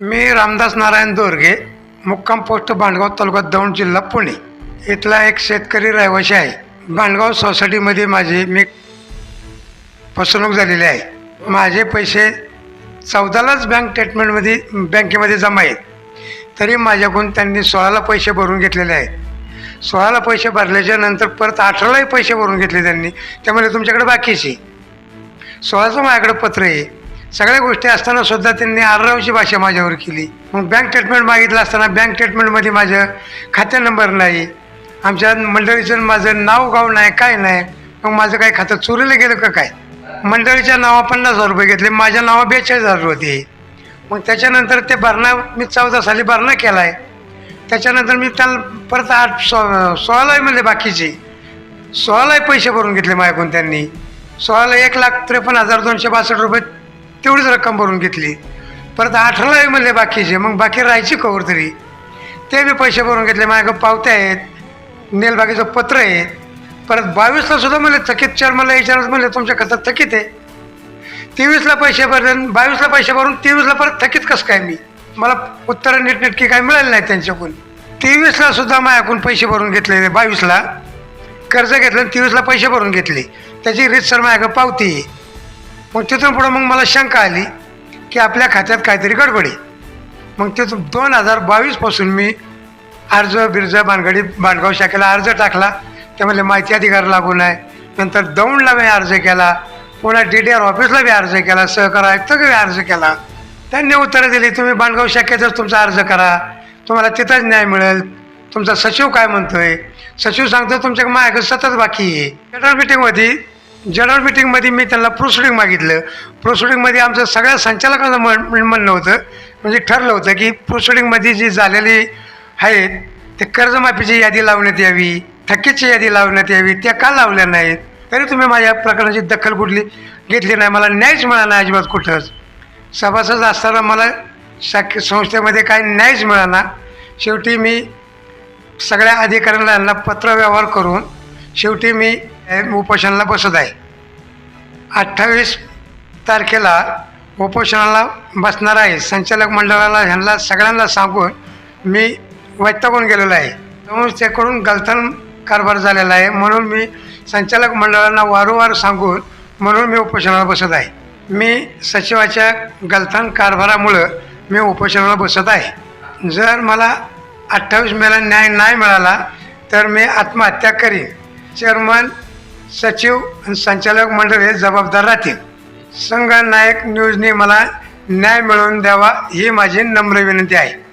मी रामदास नारायण दोरगे मुक्काम पोस्ट बांडगाव तालुका दौंड जिल्हा पुणे. इथला एक शेतकरी रहिवासी आहे. भांडगाव सोसायटीमध्ये माझी मी फसवणूक झालेली आहे. माझे पैसे चौदालाच बँक स्टेटमेंटमध्ये बँकेमध्ये जमा आहेत. तरी माझ्याकडून त्यांनी सोळाला पैसे भरून घेतलेले आहेत. सोळाला पैसे भरल्याच्या नंतर परत अठरालाही पैसे भरून घेतले त्यांनी. त्यामुळे तुमच्याकडे बाकीचे सोळाचं माझ्याकडे पत्र आहे. सगळ्या गोष्टी असताना सुद्धा त्यांनी आररावची भाषा माझ्यावर केली. मग बँक स्टेटमेंट मागितलं असताना बँक स्टेटमेंटमध्ये माझं खाते नंबर नाही. आमच्या मंडळीचं माझं नाव गाव नाही काय नाही. मग माझं काय खातं चोरीला गेलं का काय? मंडळीच्या नावा पन्नास हजार रुपये घेतले. माझ्या नावा बेचाळीस हजार होते. मग त्याच्यानंतर ते भरणा मी चौदा साली भरणा केला आहे त्याच्यानंतर मी त्याला परत आठ सो सोळालाही म्हणले बाकीचे. सोळालाही पैसे भरून घेतले माझ्याकडून त्यांनी. सोळाला एक लाख त्रेपन्न हजार दोनशे बासष्ट रुपये तेवढीच रक्कम भरून घेतली. परत अठरालाही म्हणले बाकीचे मग बाकी राहायची कवर तरी. ते बी पैसे भरून घेतले माझ्याकडे पावत्या आहेत नेलबागेचं पत्र आहे. परत बावीसला सुद्धा म्हणले थकीत चार मला विचारत म्हणले तुमच्या खात्यात थकीत आहे. तेवीसला पैसे भरले आणि बावीसला पैसे भरून तेवीसला परत थकीत कसं काय मी? मला उत्तरं नीटनेटकी काय मिळाली नाही त्यांच्याकडून. तेवीसला सुद्धा माझ्याकडून पैसे भरून घेतले बावीसला. कर्ज घेतलं आणि तेवीसला पैसे भरून घेतले. त्याची रीतसर माझ्याकडे पावती आहे. मग तिथून पुढं मग मला शंका आली की आपल्या खात्यात काहीतरी गडबड आहे. मग तिथून दोन हजार बावीसपासून मी अर्ज बिर्ज बानगडी बांडगाव शाखेला अर्ज टाकला. त्यामध्ये माहिती अधिकार लागून आहे नंतर दौंडला मी अर्ज केला. पुन्हा डी डी आर ऑफिसला बी अर्ज केला. सहकार आयुक्त बी अर्ज केला. त्यांनी उत्तरं दिली तुम्ही बांडगाव शाखेतच तुमचा अर्ज करा. तुम्हाला तिथंच न्याय मिळेल. तुमचा सचिव काय म्हणतोय? सचिव सांगतो तुमच्याकडे माझ्याकडे सतत बाकी आहे. जनरल मिटिंगमध्ये जनरल मीटिंगमध्ये मी त्यांना प्रोसिडिंग मागितलं. प्रोसिडिंगमध्ये आमचं सगळ्या संचालकांचं म्हण म्हणणं होतं. म्हणजे ठरलं होतं की प्रोसिडिंगमध्ये जी झालेली आहेत ते कर्जमाफीची यादी लावण्यात यावी थकीची यादी लावण्यात यावी त्या का लावल्या नाहीत? तरी तुम्ही माझ्या प्रकरणाची दखल कुठली घेतली नाही? मला न्यायच मिळाला अजिबात कुठंच. सभासद असताना मला शाखे संस्थेमध्ये काही न्यायच मिळाला. शेवटी मी सगळ्या अधिकाऱ्यांना पत्रव्यवहार करून शेवटी मी उपोषणाला बसत आहे. अठ्ठावीस तारखेला उपोषणाला बसणार आहे. संचालक मंडळाला ह्यांना सगळ्यांना सांगून मी वैतागून गेलेलो आहे. त्यामुळे त्याकडून गलथन कारभार झालेला आहे. म्हणून मी संचालक मंडळांना वारंवार सांगून म्हणून मी उपोषणाला बसत आहे. मी सचिवाच्या गलथान कारभारामुळं मी उपोषणाला बसत आहे. जर मला अठ्ठावीस मेला न्याय नाही मिळाला तर मी आत्महत्या करीन. चेअरमन सचिव आणि संचालक मंडळ हे जबाबदार राहतील. संघ नायक न्यूजने मला न्याय मिळवून द्यावा ही माझी नम्र विनंती आहे.